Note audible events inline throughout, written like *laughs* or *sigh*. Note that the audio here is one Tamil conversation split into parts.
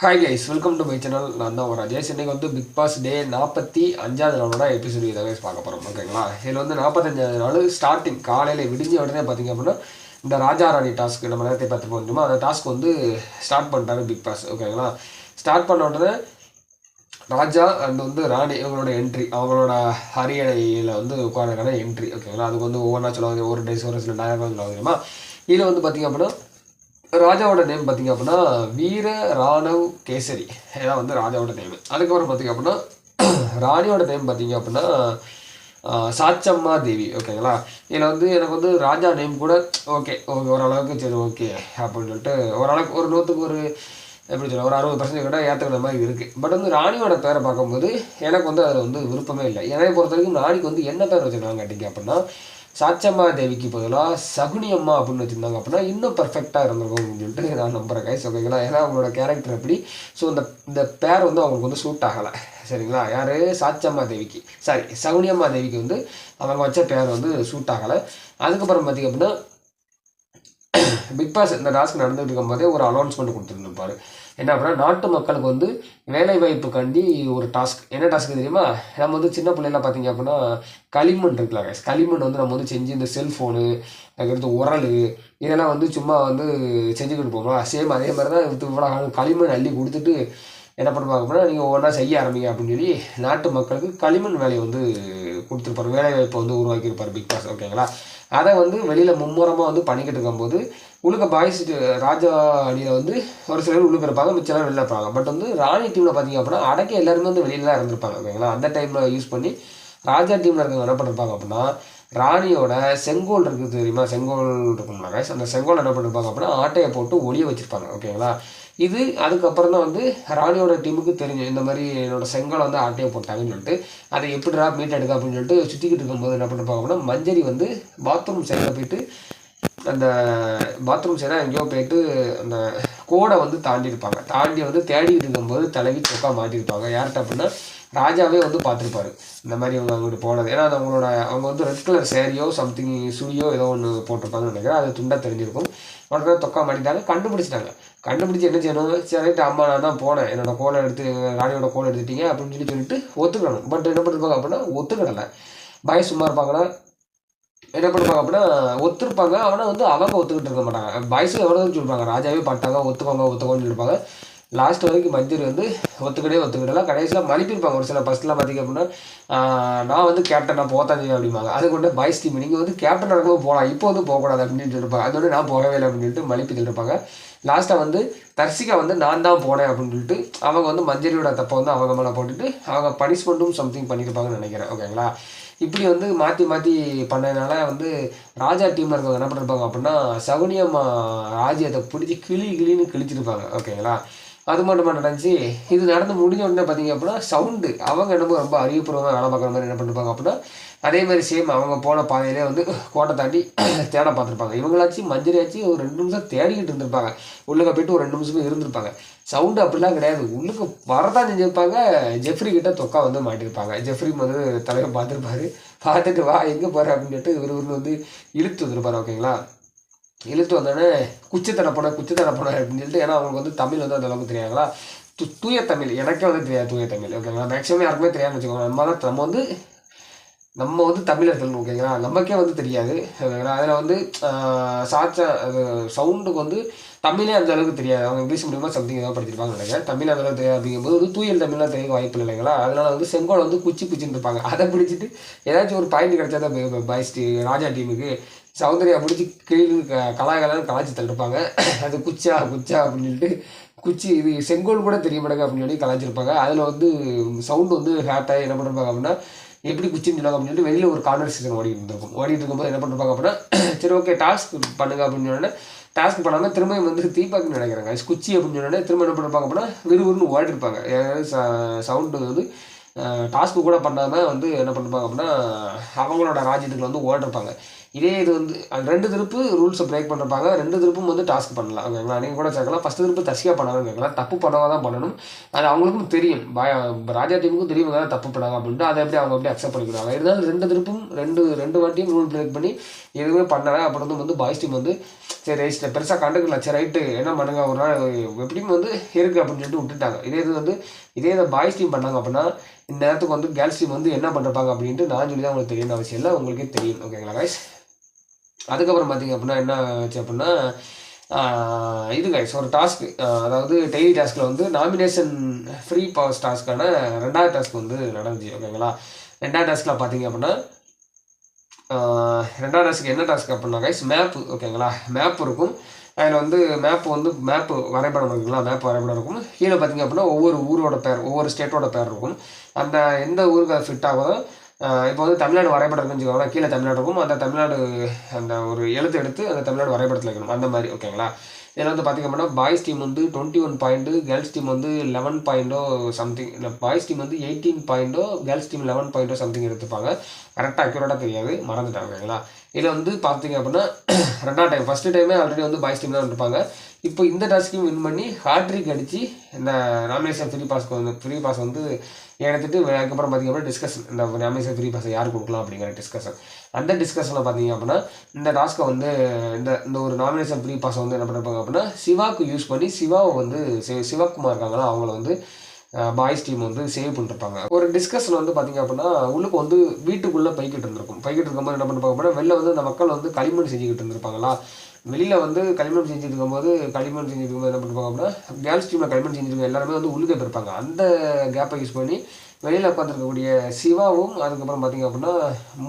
Hi guys welcome to my channel நான் தான் ஒரு ராஜேஷ். இன்னைக்கு வந்து பிக் பாஸ் டே நாற்பத்தி அஞ்சாவது நாளோட எபிசோடு இதை கைஸ் பார்க்க போகிறோம் ஓகேங்களா இதில் வந்து நாற்பத்தஞ்சாவது நாள் ஸ்டார்டிங் காலையில் விடிஞ்ச உடனே பார்த்தீங்க அப்படின்னா இந்த ராஜா ராணி டாஸ்க் நம்ம நேரத்தை பார்த்து போகணுமா அந்த டாஸ்க் வந்து ஸ்டார்ட் பண்ணிட்டாரு பிக் பாஸ் ஓகேங்களா ஸ்டார்ட் பண்ண உடனே ராஜா அண்ட் வந்து ராணி இவங்களோட என்ட்ரி அவங்களோட அரியணையில் வந்து உட்காரக்கான என்ட்ரி ஓகேங்களா அதுக்கு வந்து ஒவ்வொன்றா சொல்லுவாங்க. ஒரு டேஸ் ஒரு சில நாயகம் சொல்லுவாங்க தெரியுமா? இதில் வந்து பார்த்தீங்க அப்படின்னா ராஜாவோட நேம் பார்த்தீங்க அப்படின்னா வீர ராணவ் கேசரி. இதான் வந்து ராஜாவோட நேம் அதுக்கப்புறம் பார்த்திங்க அப்படின்னா ராணியோட நேம் பார்த்தீங்க அப்படின்னா *clears throat* சாச்சம்மா தேவி. ஓகேங்களா இதில் வந்து எனக்கு வந்து ராஜா நேம் கூட ஓகே ஓகே ஓரளவுக்கு சரி ஓகே அப்படின்னு சொல்லிட்டு ஓரளவுக்கு ஒரு நூற்றுக்கு ஒரு எப்படி சொல்ல ஒரு அறுபது பர்சன்டேஜ் கிட்ட ஏற்றுக்கிற மாதிரி இருக்குது பட் வந்து ராணியோட பேரை பார்க்கும்போது எனக்கு வந்து அதில் வந்து விருப்பமே இல்லை. என்னை பொறுத்த வரைக்கும் ராணிக்கு வந்து என்ன பேர் வச்சுருக்காங்க கேட்டிங்க அப்படின்னா சாச்சம்மா தேவிக்கு பதிலாக சகுனி அம்மா அப்படின்னு வச்சுருந்தாங்க. அப்படின்னா இன்னும் பர்ஃபெக்டாக இருந்திருக்கும் அப்படின்னு சொல்லிட்டு நான் நம்புகிறேன் கைஸ் ஓகேங்களா ஏன்னா அவங்களோட கேரக்டர் எப்படி ஸோ இந்த இந்த பேர் வந்து அவங்களுக்கு வந்து சூட் ஆகலை. சரிங்களா? யார்? சாச்சம்மா தேவிக்கு சாரி சகுனியம்மா தேவிக்கு வந்து அவங்க வச்ச பேர் வந்து சூட் ஆகலை. அதுக்கப்புறம் பார்த்திங்க அப்படின்னா பிக் பாஸ் இந்த டாஸ்க் நடந்துட்டு இருக்கும்போதே ஒரு அனௌன்ஸ்மெண்ட் கொடுத்துருந்துருப்பாரு. என்ன அப்படின்னா நாட்டு மக்களுக்கு வந்து வேலை கண்டி ஒரு டாஸ்க் என்ன டாஸ்க் தெரியுமா? நம்ம வந்து சின்ன பிள்ளைலாம் பார்த்தீங்க அப்படின்னா களிமண் இருக்குல்ல களிமண் வந்து நம்ம வந்து செஞ்சு இந்த செல்ஃபோனு அதுக்கடுத்து உரல் இதெல்லாம் வந்து சும்மா வந்து செஞ்சுக்கிட்டு போகணும் சேம் அதே மாதிரி தான் இவ்வளோ காலம் களிமண் அள்ளி கொடுத்துட்டு என்ன பண்ணுவாங்க அப்படின்னா நீங்கள் ஒவ்வொன்றா செய்ய ஆரம்பிங்க அப்படின்னு சொல்லி நாட்டு மக்களுக்கு களிமண் வேலையை வந்து கொடுத்துருப்பாரு. வேலை வாய்ப்பை வந்து உருவாக்கியிருப்பார் பிக் பாஸ் ஓகேங்களா அதை வந்து வெளியில் மும்முரமாக வந்து பண்ணிக்கிட்டு இருக்கும்போது உழுக்க பாய்ஸ் ராஜா அணியில் வந்து ஒரு சிலர் உழுக்க இருப்பாங்க மிச்சம் வெளில இருப்பாங்க. பட் வந்து ராணி டீமில் பார்த்தீங்க அப்படின்னா அடக்க எல்லாருமே வந்து வெளியில் தான் இருந்திருப்பாங்க ஓகேங்களா? அந்த டைமில் யூஸ் பண்ணி ராஜா டீமில் இருக்கவங்க என்ன பண்ணிருப்பாங்க அப்படின்னா ராணியோட செங்கோல் இருக்குது தெரியுமா? செங்கோல் இருக்குங்களா அந்த செங்கோல் என்ன பண்ணிருப்பாங்க அப்படின்னா ஆட்டையை போட்டு ஒளிய வச்சுருப்பாங்க ஓகேங்களா? இது அதுக்கப்புறம் தான் வந்து ராணியோட டீமுக்கு தெரிஞ்சு இந்த மாதிரி என்னோட செங்கலை வந்து ஆட்டையை போட்டாங்கன்னு சொல்லிட்டு அதை எப்படிடா மீட் எடுக்க அப்படின்னு சொல்லிட்டு சுற்றிக்கிட்டு இருக்கும்போது என்ன பண்ணிருப்பாங்க அப்படின்னா மஞ்சரி வந்து பாத்ரூம் சைடில் போயிட்டு அந்த பாத்ரூம் சைடாக எங்கேயோ போயிட்டு அந்த கோடை வந்து தாண்டி இருப்பாங்க. தாண்டி வந்து தேடிக்கிட்டு இருக்கும்போது தலைவி சொக்கா மாட்டியிருப்பாங்க யார்கிட்ட அப்படின்னா ராஜாவே வந்து பார்த்துருப்பாரு. இந்த மாதிரி அவங்க அவங்ககிட்ட போனது. ஏன்னா அது அவங்களோட அவங்க வந்து ரெட் கலர் சேரியோ சம்திங் சுழியோ ஏதோ ஒன்று போட்டிருப்பாங்கன்னு நினைக்கிறேன். அது துண்டாக தெரிஞ்சிருக்கும். உடனே தொக்கா மாட்டிட்டாங்க கண்டுபிடிச்சிட்டாங்க. கண்டுபிடிச்சி என்ன செய்யணும்? சரிட்டு அம்மா நான் தான் போனேன். என்னோட கோலை எடுத்து ராணியோட கோலை எடுத்துட்டீங்க அப்படின்னு சொல்லி சொல்லிட்டு ஒத்துக்கணும். பட் என்ன பண்ணிருப்பாங்க அப்படின்னா ஒத்துக்கிடலை பாய் சும்மா இருப்பாங்கன்னா என்ன பண்ணுவாங்க அப்படின்னா ஒத்துருப்பாங்க. ஆனால் வந்து அவங்க ஒத்துக்கிட்டு இருக்க மாட்டாங்க. பாய்ஸும் எவ்வளோ சொல்லிருப்பாங்க ராஜாவே பட்டாங்க ஒத்துக்கோங்க ஒத்துக்கோன்னு சொல்லியிருப்பாங்க லாஸ்ட் வரைக்கும் மஞ்சள் வந்து ஒத்துக்கிட்டே ஒத்துக்கிட்டலாம் கடைசியில் மலிப்பிருப்பாங்க ஒரு சில ஃபஸ்ட்லாம் பார்த்திங்க அப்படின்னா நான் வந்து கேப்டனாக போத்தான் செய்வேன் அப்படிம்பாங்க. அது கொண்டு பாய்ஸ் டீம் நீங்கள் வந்து கேப்டன் நடக்கும்போது போகலாம். இப்போ வந்து போகக்கூடாது அப்படின்னு சொல்லியிருப்பாங்க அதோட நான் போகவே இல்லை அப்படின்னு சொல்லிட்டு மலிப்பு இருப்பாங்க லாஸ்ட்டாக வந்து தர்சிகா வந்து நான் தான் போனேன் அப்படின்னு சொல்லிட்டு அவங்க வந்து மஞ்சரியோட தப்பை வந்து அவங்க மேலே போட்டுட்டு அவங்க பனிஷ்மெண்ட்டும் சம்திங் பண்ணியிருப்பாங்கன்னு நினைக்கிறேன். ஓகேங்களா இப்படி வந்து மாற்றி மாற்றி பண்ணதுனால வந்து ராஜா டீமில் இருக்கவங்க என்ன பண்ணிருப்பாங்க அப்படின்னா சகுனியம்மா ராஜ்யத்தை பிடிச்சி கிளி கிளின்னு கிழிச்சிருப்பாங்க. ஓகேங்களா அது மட்டுமா நடந்துச்சு? இது நடந்து முடிஞ்ச உடனே பார்த்தீங்க அப்படின்னா சவுண்டு அவங்க என்னமோ ரொம்ப அறிவுபூர்வமாக வேலை பார்க்குற மாதிரி என்ன பண்ணிருப்பாங்க அப்படின்னா அதே மாதிரி சேம் அவங்க போன பாதையிலே வந்து கோட்டை தாண்டி *clears throat* தேட பார்த்துருப்பாங்க. இவங்களாச்சும் மஞ்சரியாச்சு ஒரு ரெண்டு நிமிஷம் தேடிக்கிட்டு இருந்திருப்பாங்க. உள்ளுக்க போயிட்டு ஒரு ரெண்டு நிமிஷமே இருந்திருப்பாங்க. சவுண்டு அப்படிலாம் கிடையாது. உள்ளுக்கு வரதான் செஞ்சிருப்பாங்க. ஜெஃப்ரி கிட்ட தொக்கா வந்து மாட்டியிருப்பாங்க ஜெஃப்ரி வந்து தலைவர் பார்த்துருப்பாரு. பார்த்துட்டு வா எங்கே போகிற அப்படின்னு சொல்லிட்டு இவர் வந்து இழுத்து வந்திருப்பாரு ஓகேங்களா இழுத்து வந்தோடனே குச்சி போன குச்சி போன அப்படின்னு சொல்லிட்டு ஏன்னா அவங்களுக்கு வந்து தமிழ் வந்து அந்த அளவுக்கு தெரியாங்களா து தூய தமிழ் எனக்கே வந்து தெரியாது தூய தமிழ் ஓகேங்களா மேக்ஸிமம் யாருக்குமே தெரியாதுன்னு வச்சுக்கோங்க நம்ம தான் நம்ம வந்து நம்ம வந்து தமிழர்கள் ஓகேங்களா நமக்கே வந்து தெரியாது ஓகேங்களா அதில் வந்து ஆஹ், சாச்சா அது சவுண்டுக்கு வந்து தமிழே அந்த அளவுக்கு தெரியாது அவங்க இங்கிலீஷ் மீடியமாக சம்திங் ஏதாவது படிச்சிருப்பாங்க நினைக்கிறேன் தமிழ் அந்த அளவுக்கு தெரியாது அப்படிங்கும்போது வந்து தூயல் தமிழ்லாம் தெரிய வாய்ப்பு இல்லைங்களா அதனால வந்து செங்கோல் வந்து குச்சி பிடிச்சின்னு இருப்பாங்க அதை பிடிச்சிட்டு ஏதாச்சும் ஒரு பாயிண்ட் கிடைச்சா தான் பாய்ஸ் ராஜா டீமுக்கு சௌந்தர்யா பிடிச்சி கீழ் கலாகலான்னு கலாச்சி தள்ளிருப்பாங்க. அது குச்சா குச்சா அப்படின்னு சொல்லிட்டு குச்சி இது செங்கோல் கூட தெரிய மாட்டாங்க அப்படின்னு சொல்லி கலாச்சிருப்பாங்க. அதில் வந்து சவுண்டு வந்து ஹேட்டாக என்ன பண்ணிருப்பாங்க அப்படின்னா எப்படி குச்சின்னு சொல்லுவாங்க அப்படின்னு சொல்லிட்டு வெளியில் ஒரு கான்வர்சேஷன் ஓடிட்டு இருந்திருக்கும். ஓடிட்டு இருக்கும்போது என்ன பண்ணிருப்பாங்க அப்படின்னா சரி ஓகே டாஸ்க் பண்ணுங்க அப்படின்னு சொன்னோடனே டாஸ்க் பண்ணாமல் திரும்ப வந்து தீபாக்குன்னு நினைக்கிறாங்க. குச்சி அப்படின்னு சொன்னோடனே திரும்ப என்ன பண்ணிருப்பாங்க அப்படின்னா விறுவிறுன்னு ஓடிருப்பாங்க. சவுண்டு வந்து டாஸ்க்கு கூட பண்ணாமல் வந்து என்ன பண்ணிருப்பாங்க அப்படின்னா அவங்களோட ராஜ்யத்துக்கு வந்து ஓடிருப்பாங்க. இதே இது வந்து ரெண்டு திருப்பு ரூல்ஸை பிரேக் பண்ணிருப்பாங்க ரெண்டு திருப்பும் வந்து டாஸ்க் பண்ணலாம். ஓகேங்களா நீங்கள் கூட சேர்க்கலாம். ஃபஸ்ட்டு திருப்பு தசியாக பண்ணாலும் கேட்கலாம். தப்பு பண்ணவா தான் பண்ணணும். அது அவங்களுக்கும் தெரியும். பய ராஜா டீமுக்கும் தெரியும் தான் தப்பு பண்ணாங்க அப்படின்ட்டு. அதை எப்படி அவங்க எப்படி அக்செப்ட் பண்ணிக்கிறாங்க? இருந்தாலும் ரெண்டு திருப்பும் ரெண்டு ரெண்டு வாட்டியும் ரூல் பிரேக் பண்ணி எதுவுமே பண்ணலை. அப்புறம் வந்து பாய்ஸ் டீம் வந்து சரி ரைட் பெருசாக கண்டுக்கல. சரி ரைட்டு என்ன பண்ணுங்க? ஒரு நாள் எப்படியும் வந்து இருக்கு அப்படின்னு சொல்லிட்டு விட்டுட்டாங்க. இதே இது வந்து இதே இதை பாய்ஸ் டீம் பண்ணாங்க அப்படின்னா இந்த நேரத்துக்கு வந்து கேர்ள்ஸ் டீம் வந்து என்ன பண்ணுறாங்க அப்படின்ட்டு நான் சொல்லி தான் உங்களுக்கு தெரியும் அவசியம் இல்லை. உங்களுக்கே தெரியும். ஓகேங்களா கைஸ் அதுக்கப்புறம் பார்த்தீங்க அப்படின்னா என்ன ஆச்சு அப்படின்னா இது கைஸ் ஒரு டாஸ்க் அதாவது டெய்லி டாஸ்கில் வந்து நாமினேஷன் ஃப்ரீ பவர்ஸ் டாஸ்க்கான ரெண்டாவது டாஸ்க் வந்து நடந்துச்சு ஓகேங்களா ரெண்டாவது டாஸ்கில் பார்த்தீங்க அப்படின்னா ரெண்டாவது டாஸ்க்கு என்ன டாஸ்க் அப்படின்னா கைஸ் மேப்பு ஓகேங்களா மேப் இருக்கும். அதில் வந்து மேப் வந்து மேப்பு வரைபடம் இருக்குங்களா மேப் வரைபடம் இருக்கும். கீழே பார்த்தீங்க அப்படின்னா ஒவ்வொரு ஊரோட பேர் ஒவ்வொரு ஸ்டேட்டோட பேர் இருக்கும். அந்த எந்த ஊருக்கு அது ஃபிட் ஆகுதோ இப்போ வந்து தமிழ்நாடு வரைபடம் இருக்குன்னு வச்சுக்கோங்களேன். கீழே தமிழ்நாடு இருக்கும். அந்த தமிழ்நாடு அந்த ஒரு எழுத்து எடுத்து அந்த தமிழ்நாடு வரைபடத்தில் வைக்கணும். அந்த மாதிரி ஓகேங்களா? இதில் வந்து பார்த்திங்க அப்படின்னா பாய்ஸ் டீம் வந்து twenty one point girls team வந்து லெவன் பாயிண்டோ சம்திங் இல்லை பாய்ஸ் டீம் வந்து எயிட்டீன் பாயிண்டோ கேர்ள்ஸ் டீம் லெவன் பாயிண்டோ சம்திங் எடுத்துப்பாங்க. கரெக்டாக அக்யூரேட்டாக தெரியாது. மறந்துட்டாங்க ஓகேங்களா? இதில் வந்து பார்த்தீங்க அப்படின்னா *clears throat* ரெண்டாவது டைம் ஃபஸ்ட்டு டைமே ஆல்ரெடி வந்து பாய்ஸ் டீம் தான் இருப்பாங்க இப்போ இந்த டாஸ்க்கையும் வின் பண்ணி ஹாட்ரிக் அடித்து இந்த நாமினேஷன் ஃப்ரீ பாஸ்க்கு வந்து ஃப்ரீ பாஸ் வந்து எடுத்துட்டு அதுக்கப்புறம் பார்த்தீங்க அப்படின்னா டிஸ்கஷன் இந்த நாமினேஷன் ஃப்ரீ பாஸை யார் கொடுக்கலாம் அப்படிங்கிற டிஸ்கஷன் அந்த டிஸ்கஷனில் பார்த்தீங்க அப்படின்னா இந்த டாஸ்க்கை வந்து இந்த இந்த ஒரு நாமினேஷன் ஃப்ரீ பாஸை வந்து என்ன பண்ணுறாங்க அப்படின்னா சிவாக்கு யூஸ் பண்ணி சிவாவை வந்து சிவகுமார் இருக்காங்களா அவங்கள வந்து பாய்ஸ் டீம் வந்து சேவ் பண்ணிருப்பாங்க. ஒரு டிஸ்கஷன் வந்து பார்த்தீங்க அப்படின்னா உள்ளுக்கு வந்து வீட்டுக்குள்ளே பைக்கிட்டு இருந்திருக்கும். பைக்கிட்டு இருக்கும்போது என்ன பண்ணிருப்பாங்க அப்படின்னா வெளில வந்து அந்த மக்கள் வந்து களிமண் செஞ்சுக்கிட்டு இருந்திருப்பாங்களா? வெளியில் வந்து களிமண் செஞ்சுட்டு இருக்கும்போது களிமண் செஞ்சுட்டு இருக்கும்போது என்ன பண்ணுவாங்க அப்படின்னா கேர்ள்ஸ் டீமில் களிமண் செஞ்சுருக்க எல்லாருமே வந்து உள்ளுக்கே இருப்பாங்க. அந்த கேப்பை யூஸ் பண்ணி வெளியில் உட்காந்துருக்கக்கூடிய சிவாவும் அதுக்கப்புறம் பார்த்தீங்க அப்படின்னா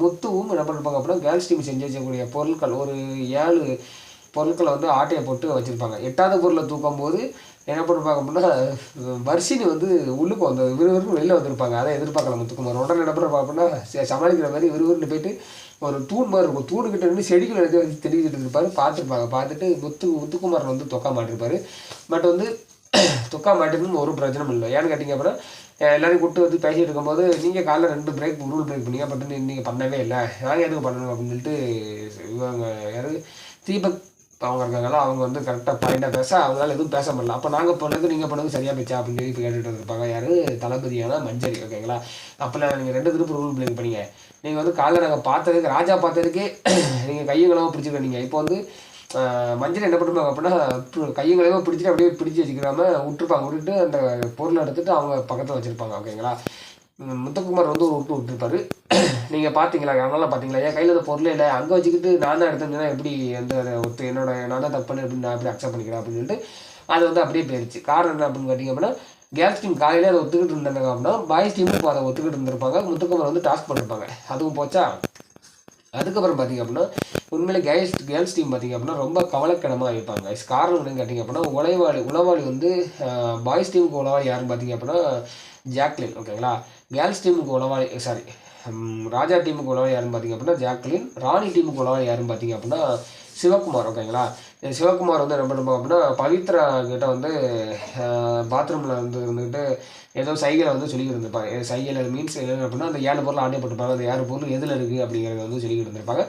முத்துவும் என்ன பண்ணிருப்பாங்க அப்படின்னா கேர்ள்ஸ் டீம் செஞ்சு வச்சக்கூடிய பொருட்கள் ஒரு ஏழு பொருட்களை வந்து ஆட்டையை போட்டு வச்சுருப்பாங்க. எட்டாவது பொருளை தூக்கும் போது என்ன பண்ணிருப்பாங்க அப்படின்னா வரிசினி வந்து உள்ளுக்கு வந்து விறுவிறுன்னு வெளியில் வந்திருப்பாங்க. அதை எதிர்பார்க்கல முத்துக்குமார். உடனே என்ன பண்ணுறாங்க அப்படின்னா சமாளிக்கிற மாதிரி விறுவிறுன்னு போயிட்டு ஒரு தூண் மாதிரி இருக்கும். தூண் கிட்ட நின்று செடிகள் எடுத்து வந்து தெரிவிச்சுட்டு இருப்பாரு. பார்த்துருப்பாங்க. பார்த்துட்டு முத்து முத்துக்குமாரன் வந்து தொக்கா மாட்டிருப்பாரு. பட் வந்து *clears throat* தொக்கா மாட்டிருந்தும் ஒரு பிரச்சனையும் இல்லை. ஏன்னு கேட்டிங்க அப்புறம் எல்லாரையும் கூப்பிட்டு வந்து பேசிட்டு இருக்கும்போது நீங்கள் காலைல ரெண்டு பிரேக் ரூல் பிரேக் பண்ணீங்க. பட் நீங்கள் பண்ணவே இல்லை. நாங்கள் எதுக்கு பண்ணணும்? அப்படின்னு சொல்லிட்டு இவங்க யாரு? தீபக் அவங்க இருக்காங்களா அவங்க வந்து கரெக்டாக பாயிண்டாக பேச அவங்களால எதுவும் பேச முடியல. அப்போ நாங்கள் பண்ணது நீங்கள் பண்ணது சரியாக போச்சா? அப்படின்னு சொல்லி இப்போ கேட்டுட்டு இருப்பாங்க யார்? தளபதியான மஞ்சரி ஓகேங்களா அப்போல்லாம் நீங்கள் ரெண்டு திருப்பு ரூல் பிளேக் பண்ணீங்க. நீங்கள் வந்து காலைல நாங்கள் பார்த்ததுக்கு ராஜா பார்த்ததுக்கே நீங்கள் கையங்களாக பிடிச்சிருக்கீங்க. இப்போ வந்து மஞ்சள் என்ன பண்ணுவாங்க அப்படின்னா பு- கையங்களையோ பிடிச்சிட்டு அப்படியே பிடிச்சி வச்சுக்கிறாம விட்டுருப்பாங்க. விட்டுட்டு அந்த பொருளை எடுத்துகிட்டு அவங்க பக்கத்தில் வச்சுருப்பாங்க. ஓகேங்களா? முத்தகுமார் வந்து ஒரு விட்டு விட்டுருப்பாரு. நீங்கள் பார்த்தீங்களா அதனால பார்த்தீங்களா என் கையில் அந்த பொருளே இல்லை. அங்கே வச்சுக்கிட்டு நான் தான் எடுத்தேன்னா எப்படி அந்த ஒருத்தர் என்னோட நான் தான் தப்பு பண்ணேன் நான் எப்படி அக்செப்ட் பண்ணிக்கிறேன் அப்படின்னு சொல்லிட்டு அது வந்து அப்படியே போயிடுச்சு காரணம் என்ன அப்படின்னு கேட்டிங்க அப்படின்னா கேர்ள்ஸ் டீம் காலையிலே அதை ஒத்துக்கிட்டு இருந்தாங்க அப்படின்னா பாய்ஸ் டீமும் இப்போ அதை ஒத்துக்கிட்டு இருந்திருப்பாங்க. முத்துக்குமார் வந்து டாஸ்க் பண்ணிருப்பாங்க அதுவும் போச்சா? அதுக்கப்புறம் பார்த்தீங்க அப்படின்னா உண்மையிலே கேர்ள்ஸ் கேர்ள்ஸ் டீம் பார்த்தீங்க அப்படின்னா ரொம்ப கவலைக்கிடமாக இருப்பாங்க. காரணம் என்னன்னு கேட்டிங்க அப்படின்னா உழைவாளி உளவாளி வந்து பாய்ஸ் டீமுக்கு உளவாளி யாருன்னு பார்த்தீங்க அப்படின்னா ஜாக்லின் ஓகேங்களா கேர்ள்ஸ் டீமுக்கு உளவாளி சாரி ராஜா டீமுக்கு உளவாளி யாருன்னு பார்த்தீங்க அப்படின்னா ஜாக்லின் ராணி டீமுக்கு உளவாளி யாருன்னு பார்த்தீங்க அப்படின்னா சிவகுமார் ஓகேங்களா சிவகுமார் வந்து என்ன ரொம்ப அப்படின்னா பவித்ரா கிட்ட வந்து பாத்ரூமில் வந்து இருந்துக்கிட்டு ஏதோ சைகளை வந்து சொல்லிக்கிட்டு இருந்திருப்பாங்க. சைகள் மீன்ஸ் என்ன அப்படின்னா அந்த ஏழு பொருள் ஆண்டே போட்டிருப்பாங்க அந்த ஏழு பொருள் எதில் இருக்குது அப்படிங்கிறத வந்து சொல்லிக்கிட்டு இருந்திருப்பாங்க.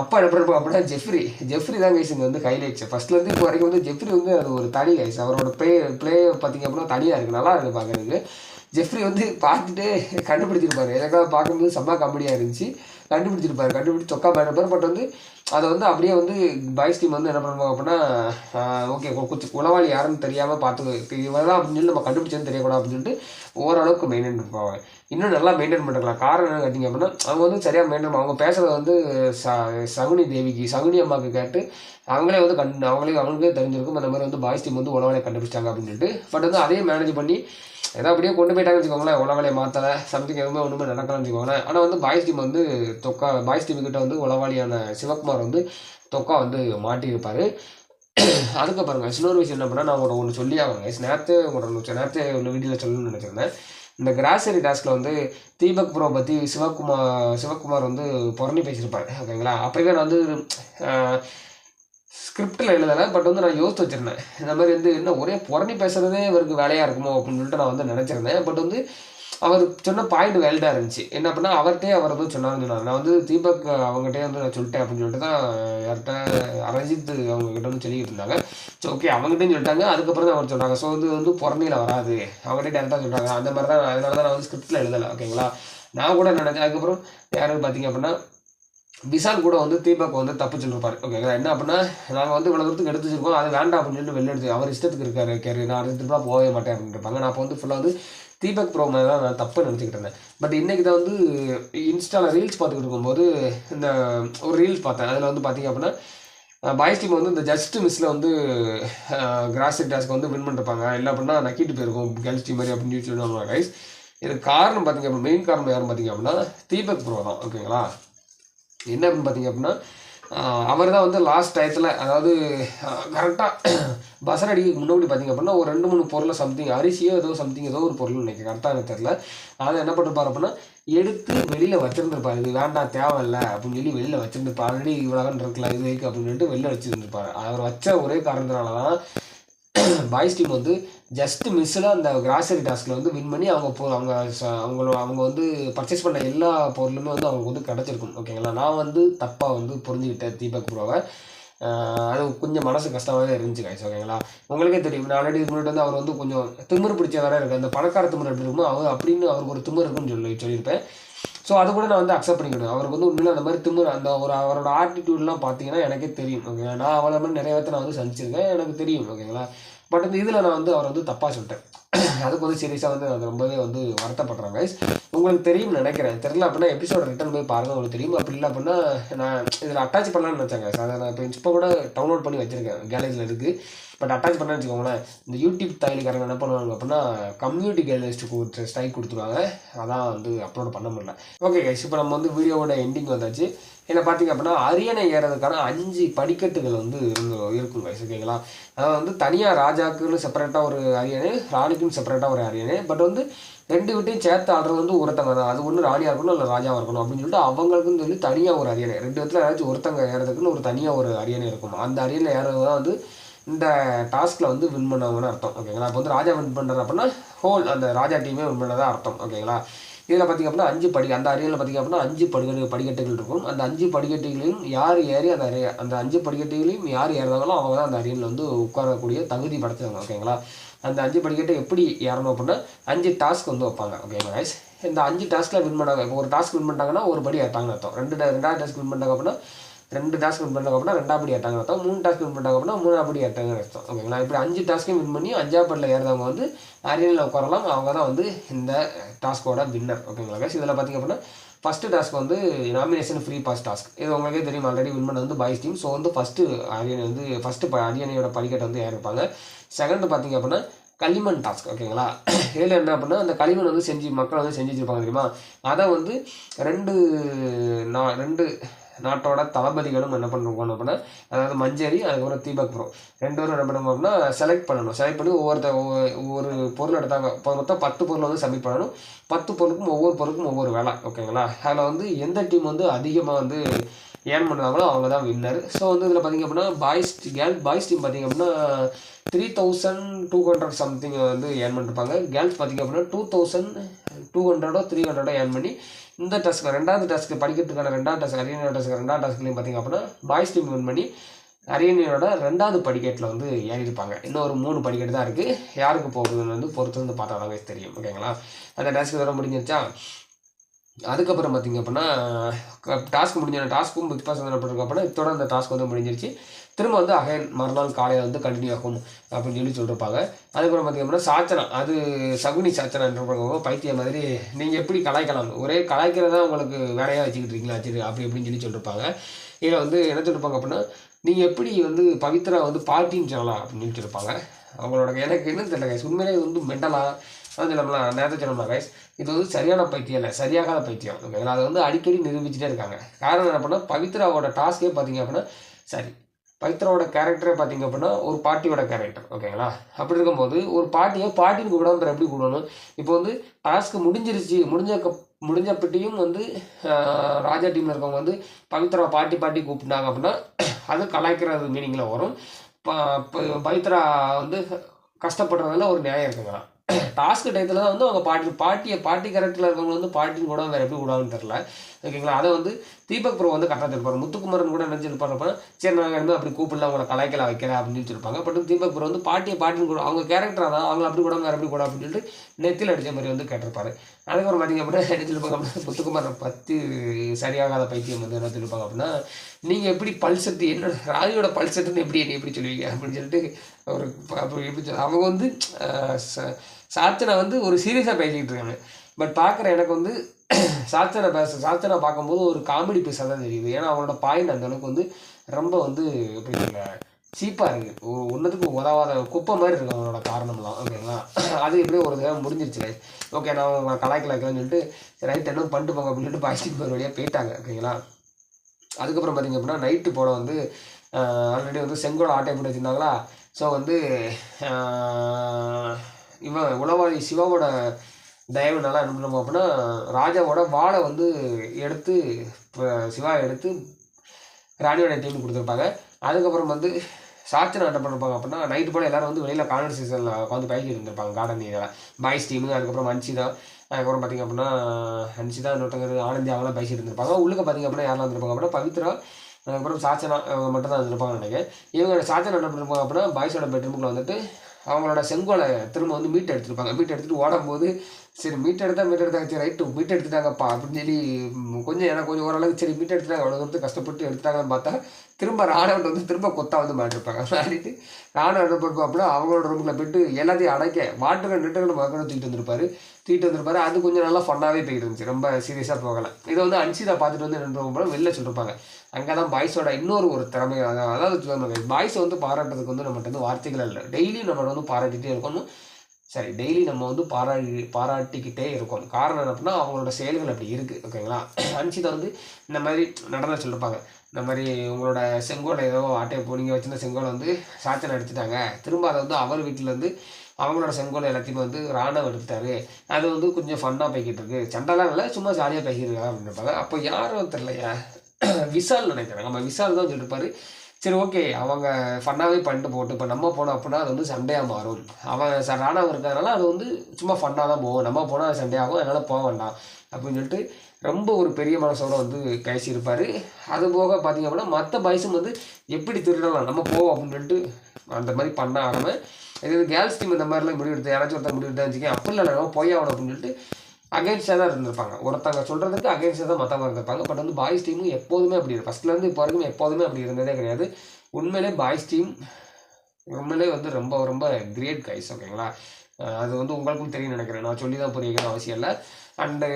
அப்போ என்ன பண்ணிருப்பாங்க அப்படின்னா ஜெஃப்ரி ஜெஃப்ரி தான் கைஸ் இங்கே வந்து ஹைலைட்ஸ் ஃபஸ்ட்லேருந்து இப்போ வரைக்கும் வந்து ஜெஃப்ரி வந்து அது ஒரு தனி கைஸ் அவரோட ப்ளே ப்ளே பார்த்தீங்க அப்படின்னா தனியாக இருக்குது நல்லா இருக்குது பார்க்குறதுக்கு ஜெஃப்ரி வந்து பார்த்துட்டு கண்டுபிடிச்சிருப்பாரு எனக்காக பார்க்கும்போது செம்ம காமெடியாக இருந்துச்சு. கண்டுபிடிச்சிருப்பாரு கண்டுபிடிச்சி சொக்கா பண்ணிருப்பாரு பட் வந்து அதை வந்து அப்படியே வந்து பாய்ஸ் டீம் வந்து என்ன பண்ணுவாங்க அப்படின்னா ஓகே கொஞ்சம் உளவாளி யாருன்னு தெரியாமல் பார்த்து இவன் தான் அப்படின்னு சொல்லி நம்ம கண்டுபிடிச்சேன்னு தெரியக்கூடாது அப்படின்னு சொல்லிட்டு ஓரளவுக்கு மெயின்டைன் பண்ணுவாங்க இன்னும் நல்லா மெயின்டைன் பண்ணிருக்கலாம் காரணம் என்ன கேட்டிங்க அப்படின்னா அவங்க வந்து சரியாக மெயின்டைன் அவங்க பேசுறது வந்து ச சகுனி தேவிக்கு சகுனி அம்மாவுக்கு கேட்டு அவங்களே வந்து கண் அவங்களே அவங்களுக்கே தெரிஞ்சிருக்கும். அந்த மாதிரி வந்து பாய்ஸ் டீம் வந்து உளவாளியை கண்டுபிடிச்சாங்க அப்படின்னு சொல்லிட்டு பட் வந்து அதையும் மேனேஜ் பண்ணி ஏதோ அப்படியே கொண்டு போயிட்டாங்கன்னு வச்சுக்கோங்களேன். உளவாளியை மாற்றலை சம்திங் எதுவுமே ஒன்றுமே நடக்கலாம்னு வச்சுக்கோங்களேன். ஆனால் வந்து பாய்ஸ் டீம் வந்து தொக்கா பாய்ஸ் டீம் கிட்ட வந்து உளவாளியான சிவகுமார் வந்து தொக்கா வந்து மாட்டியிருப்பார். அதுக்கப்புறங்க இன்னொரு விஷயம் என்ன பண்ணால் நான் உங்களோட ஒன்று சொல்லி ஆகணும் நேரத்தை உங்களோட நேரத்தை ஒன்று வீடியோவில் சொல்லணும்னு நினச்சிருந்தேன். இந்த கிராசரி டாஸ்கில் வந்து தீபக் ப்ரோ பற்றி சிவகுமார் சிவகுமார் வந்து புறணி பேசியிருப்பார் ஓகேங்களா அப்போவே நான் வந்து ஸ்கிரிப்டில் எழுதலை பட் வந்து நான் யோசித்து வச்சிருந்தேன். இந்த மாதிரி வந்து என்ன ஒரே புறணி பேசுகிறதே இவருக்கு வேலையாக இருக்குமோ அப்படின்னு சொல்லிட்டு நான் வந்து நினச்சிருந்தேன். பட் வந்து அவர் சொன்ன பாயிண்ட் வேல்டாக இருந்துச்சு. என்ன அப்படின்னா அவர்கிட்டே அவர் வந்து சொன்னாருன்னு சொன்னார். நான் வந்து தீபக் அவங்ககிட்டே வந்து நான் சொல்லிட்டேன் அப்படின்னு சொல்லிட்டு தான் யார்கிட்ட அரஞ்சித் அவங்ககிட்ட வந்து சொல்லிக்கிட்டு இருந்தாங்க. ஸோ ஓகே அவங்ககிட்டயும் சொல்லிட்டாங்க. அதுக்கப்புறம் தான் அவர் சொன்னாங்க. ஸோ இது வந்து புறமையில் வராது. அவங்ககிட்ட டேரெக்டாக சொல்கிறாங்க அந்த மாதிரி தான் அதனால தான் நான் வந்து ஸ்கிரிப்டில் எழுதலை ஓகேங்களா நான் கூட நினச்சேன். அதுக்கப்புறம் யாரும் பார்த்தீங்க அப்படின்னா விசால் கூட வந்து தீபக் வந்து தப்பு சொல்லிருப்பார். ஓகேங்களா என்ன அப்படின்னா நாங்கள் வந்து இவ்வளோ தூரத்துக்கு எடுத்து வச்சிருக்கோம். அது வேண்டாம் அப்படின்னு சொல்லிட்டு வெளில எடுத்து அவர் இஷ்டத்துக்கு இருக்காரு கேரு. நான் அடுத்த போகவே மாட்டேன் அப்படின்னு இருப்பாங்க. நான் அப்போ வந்து ஃபுல்லாக வந்து தீபக் ப்ரோ தான் நான் தப்பு நினச்சிக்கிட்டு இருந்தேன். பட் இன்றைக்கி தான் வந்து இன்ஸ்டாவில் ரீல்ஸ் பார்த்துக்கிட்டு இருக்கும்போது இந்த ஒரு ரீல்ஸ் பார்த்தேன். அதில் வந்து பார்த்தீங்க அப்படின்னா பாய்ஸ் டீம் வந்து இந்த ஜஸ்ட் மிஸ்ஸில் வந்து கிராஸ் டாஸ்க்கு வந்து வின் பண்ணிருப்பாங்க. இல்லை அப்படின்னா நக்கிட்டு போயிருக்கும் கேர்ள்ஸ் டீம் மாதிரி அப்படின்னு சொல்லி சொல்லுவாங்க கைஸ் இதுக்கு காரணம் பார்த்தீங்க அப்படின்னா மெயின் காரணம் யாருன்னு பார்த்தீங்க அப்படின்னா தீபக் ப்ரோ தான். ஓகேங்களா என்ன அப்படின்னு பார்த்தீங்க அப்படின்னா அவர் தான் வந்து லாஸ்ட் டயத்தில் அதாவது கரெக்டாக *clears throat* பசர் அடிக்கு முன்னாடி பார்த்தீங்க அப்படின்னா ஒரு ரெண்டு மூணு பொருளை சம்திங் அரிசியோ ஏதோ சம்திங் ஏதோ ஒரு பொருள் நினைக்கிறேன். கரெக்டாக எனக்கு தெரில அதை என்ன பண்ணிருப்பார் அப்படின்னா எடுத்து வெளியில் வச்சுருந்துருப்பார். இது வேண்டாம் தேவையில்ல அப்படின்னு சொல்லி வெளியில் வச்சுருந்துருப்பார். ஆல்ரெடி இவ்வளோதான் இருக்கலாம் இது வைக்கு அப்படின்னு சொல்லிட்டு வெளியில் வச்சுருந்துருப்பார். அவர் வச்ச ஒரே காரணத்தினால தான் பாய்ஸ் *clears throat* டீம் வந்து ஜஸ்ட் மிஸ்ஸில் அந்த கிராசரி டாஸ்கில் வந்து வின் பண்ணி அவங்க போ அவங்க அவங்களோட அவங்க வந்து பர்ச்சேஸ் பண்ண எல்லா பொருளுமே வந்து அவங்களுக்கு வந்து கிடச்சிருக்கும். ஓகேங்களா நான் வந்து தப்பாக வந்து புரிஞ்சுக்கிட்டேன் தீபக் ப்ரோவை அது கொஞ்சம் மனசு கஷ்டமாகவே இருந்துச்சு கைஸ் ஓகேங்களா உங்களுக்கே தெரியும். நான் ஆல்ரெடி முன்னாடி வந்து அவர் வந்து கொஞ்சம் திமிரு பிடிச்சவராக இருக்குது அந்த பணக்கார திமிரு எப்படி இருக்குமோ அவர் அப்படின்னு அவருக்கு ஒரு திமிரு இருக்குன்னு சொல்லி சொல்லியிருப்பேன். ஸோ அது கூட நான் வந்து அக்செப்ட் பண்ணிக்கிடுவேன். அவருக்கு வந்து உண்மையில அந்த மாதிரி திமிர் அந்த ஒரு அவரோட ஆட்டிடியூட்லாம் பார்த்தீங்கன்னா எனக்கே தெரியும். ஓகேங்களா நான் அவ்வளோ மாதிரி நிறைய பேர்த்த நான் வந்து சந்திச்சிருக்கேன். எனக்கு தெரியும். ஓகேங்களா பட் இந்த இதில் நான் வந்து அவர் வந்து தப்பாக சொல்லிட்டேன். அதுக்கு வந்து சீரியஸாக வந்து அது ரொம்பவே வந்து வருத்தப்படுறேன் கைஸ் உங்களுக்கு தெரியும்னு நினைக்கிறேன். தெரியல அப்படின்னா எபிசோட் ரிட்டர்ன் போய் பாருங்க உங்களுக்கு தெரியும்? அப்படி இல்லை அப்படின்னா நான் இதில் அட்டாச் பண்ணலாம்னு நினச்சேன் கைஸ் அதை நான் இப்போ இப்போ கூட டவுன்லோட் பண்ணி வச்சுருக்கேன் கேலரியில் இருக்குது பட் அட்டாச் பண்ண வச்சுக்கோங்களேன் இந்த யூடியூப் தையலுக்காரங்க என்ன பண்ணுவாங்க அப்படின்னா கம்யூனிட்டி கேலரிஸ்ட்டு ஸ்ட்ரைக் கொடுத்துருவாங்க. அதான் வந்து அப்லோட் பண்ண முடியல. ஓகே கைஸ் இப்போ நம்ம வந்து வீடியோவோட எண்டிங் வந்தாச்சு. என்ன பார்த்தீங்க அப்படின்னா அரியணை ஏறதுக்கான அஞ்சு படிக்கட்டுகள் வந்து இருந்து இருக்கும் கைஸ் ஓகேங்களா அதாவது வந்து தனியாக ராஜாக்குன்னு செப்பரேட்டாக ஒரு அரியணை ராணிக்குன்னு செப்பரேட்டாக ஒரு அரியணை. பட் வந்து ரெண்டு வீட்டையும் சேர்த்து ஆடுறது வந்து ஒருத்தங்க தான். அது ஒன்று ராணியாக இருக்கணும் இல்லை ராஜாவாக இருக்கணும் அப்படின்னு சொல்லிட்டு அவங்களுக்குன்னு சொல்லி தனியாக ஒரு அரியணை. ரெண்டு விதத்தில் ஏதாச்சும் ஒருத்தங்க ஏறதுக்குன்னு ஒரு தனியாக ஒரு அரியணை இருக்கும். அந்த அரியணை ஏறது தான் வந்து இந்த டாஸ்கில் வந்து வின் பண்ணவங்கன்னு அர்த்தம் ஓகேங்களா இப்போ வந்து ராஜா வின் பண்ணுறது அப்படின்னா ஹோல் அந்த ராஜா டீமே வின் பண்ணதான் அர்த்தம் ஓகேங்களா இதில் பார்த்திங்க அப்படின்னா அஞ்சு படி அந்த அரியணில் பார்த்திங்க அப்படின்னா அஞ்சு படிக்கட்டு படிக்கட்டுகள் இருக்கும். அந்த அஞ்சு படிக்கட்டுகளையும் யார் ஏறி அந்த அரிய அந்த அஞ்சு படிக்கட்டுகளையும் யார் ஏறுறாங்களோ அவங்க தான் அந்த அரியலில் வந்து உட்காரக்கூடிய தகுதி படைச்சவங்க ஓகேங்களா அந்த அஞ்சு படிக்கட்டை எப்படி ஏறணும் அப்படின்னா அஞ்சு டாஸ்க் வந்து வைப்பாங்க ஓகேங்களா கைஸ் இந்த அஞ்சு டாஸ்க்கில் வின் பண்ணாங்க இப்போ ஒரு டாஸ்க் வின் பண்ணிட்டாங்கன்னா ஒரு படி ஏற்றாங்கன்னு அர்த்தம். ரெண்டு ரெண்டாவது டாஸ்க் வின் பண்ணாங்க அப்படின்னா ரெண்டு டாஸ்க் வின் பண்ணாங்க அப்படின்னா ரெண்டாவது படி ஏற்றாங்கன்னு அர்த்தம். மூணு டாஸ்க் வின் பண்ணாங்க அப்படின்னா படி ஏற்றாங்கன்னு அர்த்தம். ஓகேங்களா இப்படி அஞ்சு டாஸ்க்கையும் வின் பண்ணி அஞ்சாவது படியில் ஏறதவங்க வந்து அரியணில் உட்காரலாம் அவங்க தான் வந்து இந்த டாஸ்கோட வின்னர் ஓகேங்களா guys? இதில் பார்த்திங்க அப்படின்னா ஃபஸ்ட்டு டாஸ்க் வந்து நாமினேஷன் ஃப்ரீ பாஸ் டாஸ்க் இது உங்களுக்கே தெரியும். ஆல்ரெடி வின் பண்ண வந்து பாய்ஸ் டீம் ஸோ வந்து ஃபஸ்ட்டு அரியணை வந்து ஃபஸ்ட்டு அரியணையோட படிக்கட்டை வந்து ஏறிருப்பாங்க. செகண்ட் பார்த்திங்க அப்படின்னா களிமண் டாஸ்க் ஓகேங்களா இதில் என்ன அப்படின்னா அந்த களிமண் வந்து செஞ்சு மக்கள் வந்து செஞ்சு வச்சுருப்பாங்க தெரியுமா? அதை வந்து ரெண்டு நா ரெண்டு நாட்டோட தளபதிகளும் என்ன பண்ணுவாங்க அப்படின்னா அதாவது மஞ்சரி அதுக்கப்புறம் தீபக் ப்ரோ ரெண்டு பேரும் என்ன பண்ணுவோம் அப்படின்னா செலக்ட் பண்ணணும். செலக்ட் பண்ணி ஒவ்வொருத்த ஒவ்வொரு- பொருள் எடுத்தாங்க. இப்போ மொத்தம் பத்து பொருள் வந்து சப்மிட் பண்ணணும். பத்து பொருளுக்கும் ஒவ்வொரு பொருளுக்கும் ஒவ்வொரு வேலை ஓகேங்களா? அதில் வந்து எந்த டீம் வந்து அதிகமாக வந்து ஏர்ன் பண்ணுறாங்களோ அவங்க தான் வின்னர் ஸோ வந்து இதில் பார்த்தீங்க அப்படின்னா பாய்ஸ் கேர்ள் பாய்ஸ் டீம் பார்த்தீங்க அப்படின்னா three thousand two hundred something வந்து ஏர்ன் பண்ணிருப்பாங்க. கேர்ள்ஸ் பார்த்தீங்க அப்படின்னா டூ தௌசண்ட் டூ ஹண்ட்ரடோ த்ரீ ஹண்ட்ரடோ ஏர்ன் பண்ணி இந்த டஸ்க்கு ரெண்டாவது டாஸ்க்கு படிக்கிறதுக்கான ரெண்டாவது டாஸ்க் அரியணையோட டாஸ்க் ரெண்டாவது டாஸ்க்லையும் பார்த்தீங்க அப்படின்னா பாய்ஸ் டீம் வின் பண்ணி அரியணையோட ரெண்டாவது படிக்கட்டில் வந்து ஏறியிருப்பாங்க. இன்னும் ஒரு மூணு படிக்கட்டு தான் இருக்குது யாருக்கு போகுதுன்னு வந்து பொறுத்து வந்து பார்த்தா தாங்க தெரியும். ஓகேங்களா அந்த டாஸ்க்கு இதோட முடிஞ்சிருச்சா? அதுக்கப்புறம் பார்த்தீங்க அப்படின்னா டாஸ்க் முடிஞ்ச டாஸ்க்கும் பிக் பாஸ் வந்து என்ன பண்ணிருக்கோம் அப்படின்னா இதோட அந்த டாஸ்க் வந்து முடிஞ்சிருச்சு. திரும்ப வந்து அகைன் மறுநாள் காலையில் வந்து கண்டினியூ ஆகும் அப்படின்னு சொல்லி சொல்லியிருப்பாங்க அதுக்கப்புறம் பார்த்தீங்க அப்படின்னா சாச்சனா அது சகுனி சாச்சனான்றவங்க பைத்திய மாதிரி நீங்கள் எப்படி கலாய்க்கலாம்? ஒரே கலாய்க்கிறதா உங்களுக்கு வேலையாக வச்சுக்கிட்டு இருக்கீங்களா சரி அப்படி இப்படின்னு சொல்லி சொல்லியிருப்பாங்க இதில் வந்து என்ன சொல்லியிருப்பாங்க அப்படின்னா நீங்கள் எப்படி வந்து பவித்ரா வந்து பார்ட்டின்னு சொல்லலாம் அப்படின்னு சொல்லியிருப்பாங்க அவங்களோட எனக்கு என்ன தெரியல கைஸ் உண்மையிலே இது வந்து மெண்டலாக அது சொல்லலாம் நேரத்தை சொல்லலாம் கைஸ் இது வந்து சரியான பைத்தியம் இல்லை சரியாகாத பைத்தியம். ஓகேங்களா அதை வந்து அடிக்கடி நிரூபிச்சுட்டே இருக்காங்க. காரணம் என்ன பண்ணால் பவித்ராவோட டாஸ்க்கே பார்த்தீங்க அப்படின்னா சரி பவித்ராவோட கேரக்டரே பார்த்தீங்க அப்படின்னா ஒரு பாட்டியோட கேரக்டர் ஓகேங்களா அப்படி இருக்கும்போது ஒரு பாட்டியை பாட்டின்னு கூப்பிடாம எப்படி கூப்பிடணும் இப்போ வந்து டாஸ்க் முடிஞ்சிருச்சு முடிஞ்ச கப் முடிஞ்சப்பட்டியும் வந்து ராஜா டீமில் இருக்கவங்க வந்து பவித்ரா பாட்டி பாட்டி கூப்பிட்டாங்க அப்படின்னா அது கலாய்க்கிறது மீனிங்கில் வரும். பவித்ரா வந்து கஷ்டப்படுறதுல ஒரு நியாயம் இருக்குங்களா டாஸ்க் டயத்தில் தான் வந்து அவங்க பாட்டி பாட்டியை பாட்டி கேரக்டரில் இருக்கிறவங்க வந்து பாட்டின்னு கூட வேறு எப்படி கூடாதுன்னு தெரில ஓகேங்களா? அதை வந்து தீபக் ப்ரோ வந்து கரெக்டாக இருப்பார் முத்துக்குமரன் கூட நினச்சிருப்பாருப்ப சரி நாங்கள் வந்து அப்படி கூப்பிடல அவங்கள கலாய்க்கல வைக்கல அப்படின்னு சொல்லியிருப்பாங்க. பட் தீபக் ப்ரோ வந்து பாட்டியை பாட்டின்னு கூட அவங்க கேரக்டராக தான் அவங்கள அப்படி கூட வேறு எப்படி கூட அப்படின்னு சொல்லிட்டு நெத்தில் அடித்த மாதிரி வந்து கேட்டிருப்பாரு. அதுக்கப்புறம் பார்த்தீங்க அப்படின்னா என்ன சொல்லியிருப்பாங்க அப்படின்னா முத்துக்குமரன் பற்றி சரியாகாத பைத்தியம் வந்து என்ன சொல்லியிருப்பாங்க அப்படின்னா நீங்கள் எப்படி பல்செட்டு என்னோட ராஜியோட பல்செட்டுன்னு எப்படி என்ன எப்படி சொல்லுவீங்க? அப்படின்னு சொல்லிட்டு ஒரு அப்படி எப்படி அவங்க வந்து சாத்தனை ச- வந்து ஒரு சீரியஸாக பேசிக்கிட்டு இருக்காங்க. பட் பார்க்குற எனக்கு வந்து *clears throat* சாத்தனை பேச சாச்சனை பார்க்கும்போது ஒரு காமெடி பீஸாக தான் தெரியுது. ஏன்னா அவனோட பாயிண்ட் அந்தளவுக்கு வந்து ரொம்ப வந்து எப்படி சொல்ல சீப்பாக இருக்குது ஒன்றுத்துக்கு உதவாத குப்பை மாதிரி இருக்கு அவனோட காரணம்லாம் ஓகேங்களா *clears throat* அது எப்படியும் ஒரு தடவை முடிஞ்சிருச்சு ஓகே நான் உங்களை கலாய்க்கல சொல்லிட்டு ரைட் என்ன பண்ணிட்டு போங்க அப்படின்னு சொல்லிட்டு பாய்ச்சிட்டு போகிற வழியாக போயிட்டாங்க ஓகேங்களா அதுக்கப்புறம் பார்த்தீங்க அப்படின்னா நைட்டு போட வந்து ஆல்ரெடி வந்து செங்கோட ஆட்டை போட்டு வச்சுருந்தாங்களா? ஸோ வந்து இவன் உளவாளி சிவாவோட தயவுனால என்ன பண்ணுவோம் அப்படின்னா ராஜாவோட வாழை வந்து எடுத்து இப்ப சிவா எடுத்து ராணியோட டீம் கொடுத்துருப்பாங்க. அதுக்கப்புறம் வந்து சாச்சனை என்ன பண்ணிருப்பாங்க அப்படின்னா நைட்டு போல் எல்லாரும் வந்து வெளியில் கான்வர்சேஷனில் உட்காந்து பேசிட்டு இருந்திருப்பாங்க கார்டன் ஏரியாவில் பாய்ஸ் டீமு அதுக்கப்புறம் அன்சிதா அதுக்கப்புறம் பார்த்தீங்க அப்படின்னா அன்சிதா இன்னொருத்தங்க ஆனந்தி அவங்களாம் பேசிட்டு இருந்திருப்பாங்க. உள்ளுக்க பார்த்தீங்க அப்படின்னா யாரெல்லாம் இருந்திருப்பாங்க அப்படின்னா பவித்ரா அதுக்கப்புறம் சாச்சனா அவங்க மட்டும் தான் இருந்திருப்பாங்கன்னு நினைக்கிறேன். இவங்க சாச்சனா என்ன பண்ணிருப்பாங்க அப்படின்னா பாய்ஸோட பெட்ரூமுக்குள்ள வந்துட்டு அவங்களோட செங்கோலை திரும்ப வந்து மீட் எடுத்துருப்பாங்க. மீட் எடுத்துட்டு ஓடும்போது சரி மீட் எடுத்தால் மீட் எடுத்தாங்க. சரி ரைட்டு மீட் எடுத்துட்டாங்கப்பா அப்படின்னு சொல்லி கொஞ்சம் எனக்கு கொஞ்சம் ஓரளவுக்கு சரி மீட் எடுத்துட்டாங்க. அவ்வளோ தூரத்து கஷ்டப்பட்டு எடுத்துட்டாங்கன்னு பார்த்தா திரும்ப ராணவன் வந்து திரும்ப கொத்தா வந்து மாட்டிருப்பாங்க. *laughs* மாட்டிட்டு ராணவன் என்ன பண்ணுவோம் அப்படின்னா அவங்களோட ரூமுக்குள்ள போயிட்டு எல்லாத்தையும் அடைக்க வாட்டுகள் நிட்டுகள் மக்கள் தூக்கிட்டு வந்திருப்பாரு. தூக்கிட்டு வந்திருப்பாரு. அது கொஞ்சம் நல்லா ஃபன்னாகவே போயிட்டு இருந்துச்சு. ரொம்ப சீரியஸாக போகலை. இதை வந்து அன்சிதா பார்த்துட்டு வந்து நின்று பண்ணுவோம் வெளில சொல்லிருப்பாங்க. அங்கே தான் பாய்ஸோட இன்னொரு ஒரு திறமை அதாவது அதாவது பாய்ஸை வந்து பாராட்டுறதுக்கு வந்து நம்மகிட்ட வந்து வார்த்தைகள் இல்லை. டெய்லியும் நம்ம வந்து பாராட்டிகிட்டே இருக்கணும் சரி டெய்லி நம்ம வந்து பாராட்டி பாராட்டிக்கிட்டே இருக்கோம். காரணம் என்ன அப்படின்னா அவங்களோட செயல்கள் அப்படி இருக்குது ஓகேங்களா? *clears throat* அன்சிதா வந்து இந்த மாதிரி நடந்த சொல்லியிருப்பாங்க. இந்த மாதிரி உங்களோட செங்கோலை ஏதோ ஆட்டையை போனீங்க வச்சுருந்த வச்சிருந்த செங்கோலை வந்து சாச்சனை எடுத்துட்டாங்க திரும்ப அதை வந்து அவர் வீட்டில் வந்து அவங்களோட செங்கோலை எல்லாத்தையுமே வந்து ராணவ் எடுத்துட்டாரு. அது வந்து கொஞ்சம் ஃபன்னாக போய்கிட்டு இருக்கு. சண்டைலாம் இல்லை சும்மா ஜாலியாக பேசியிருக்காங்க அப்படின்னு இருப்பாங்க அப்போ யாரும் தெரியலையா *clears throat* விசால் நினைக்கிறேன் நம்ம விஷால் தான் சொல்லியிருப்பாரு சரி ஓகே. அவங்க ஃபன்னாகவே பண்ணிட்டு போட்டு இப்போ நம்ம போனோம் அப்படின்னா அது வந்து சண்டையாக மாறும். அவன் ச ராணவ் இருக்கிறதுனால அது வந்து சும்மா ஃபன்னாக தான் போகும். நம்ம போனால் அது சண்டையாகும் அதனால் போக வேண்டாம் அப்படின்னு சொல்லிட்டு ரொம்ப ஒரு பெரிய மனசோட வந்து பேசியிருப்பார். அது போக பார்த்தீங்க அப்படின்னா மற்ற பாய்ஸும் வந்து எப்படி திருடலாம் நம்ம போவோம் அப்படின்னு சொல்லிட்டு அந்த மாதிரி பண்ண ஆகாமல் இது கேர்ள்ஸ் டீம் இந்த மாதிரிலாம் முடிவெடுத்து யாராச்சும் ஒருத்தர் முடிவெடுத்தா வச்சுக்கேன் அப்படி இல்லை நம்ம போய் ஆகணும் அப்படின்னு சொல்லிட்டு அகேன்ஸ்டாக தான் இருந்திருப்பாங்க. ஒருத்தங்க சொல்கிறதுக்கு அகேன்ஸ்டாக தான் மற்றவங்க இருந்திருப்பாங்க. பட் வந்து பாய்ஸ் டீமும் எப்போதுமே அப்படி இருக்கு ஃபஸ்ட்லேருந்து இப்போ வரைக்கும் எப்போதுமே அப்படி இருந்ததே கிடையாது. உண்மையிலே பாய்ஸ் டீம் உண்மையிலே வந்து ரொம்ப ரொம்ப கிரேட் கைஸ் ஓகேங்களா அது வந்து உங்களுக்கும் தெரியும் நினைக்கிறேன். நான் சொல்லி தான் புரியுங்கிற அவசியம் இல்லை. அண்டு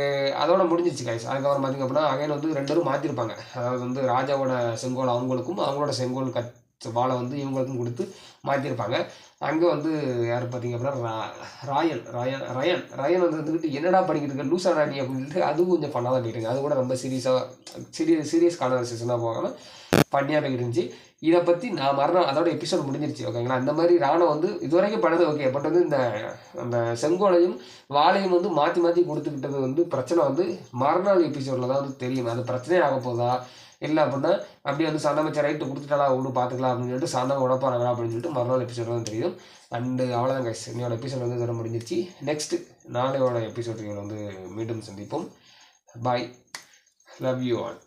அதோட முடிஞ்சிச்சு கைஸ் அதுக்கப்புறம் பார்த்திங்க அப்படின்னா அகைன் வந்து ரெண்டு பேரும் மாற்றிருப்பாங்க அதாவது வந்து ராஜாவோட செங்கோல் அவங்களுக்கும் அவங்களோட செங்கோல் கட் வாழை வந்து இவங்களுக்கும் கொடுத்து மாற்றிருப்பாங்க அங்கே வந்து யார் பார்த்தீங்க அப்படின்னா ரா- ராயன் ராயன் ரயன் ரயன் வந்து வந்துக்கிட்டு என்னடா பண்ணிக்கிட்டு இருக்க லூசா ராணி அப்படின்னு அதுவும் கொஞ்சம் பண்ணாத போயிட்டு அது கூட ரொம்ப சீரியஸாக சீரியஸ் சீரியஸ் கான்வர்சேஷனாக போகாமல் பண்ணியாக போயிட்டு இருந்துச்சு. இதை பற்றி நான் மறுநாள் அதோட எபிசோட் முடிஞ்சிருச்சு ஓகேங்களா அந்த மாதிரி ராணம் வந்து இதுவரைக்கும் பண்ணது ஓகே பட் வந்து இந்த அந்த செங்கோலையும் வாழையும் வந்து மாற்றி மாற்றி கொடுத்துக்கிட்டது வந்து பிரச்சனை வந்து மறுநாள் எபிசோடில் தான் வந்து தெரியும். அது பிரச்சனையாக போதா இல்லை அப்படின்னா அப்படியே வந்து சண்டமைச்ச ரைட்டு கொடுத்துட்டாலா ஒன்று பார்த்துக்கலாம் அப்படின்னு சொல்லிட்டு சாந்தம் விட அப்படின்னு சொல்லிட்டு மறுநாள் எபிசோட் தான் தெரியும். அண்டு அவ்வளோதான் கைஸ் என்னோட எபிசோட் வந்து தர முடிஞ்சிருச்சு. நெக்ஸ்ட் நாளையோட எபிசோட் வந்து மீண்டும் சந்திப்போம். Bye love you all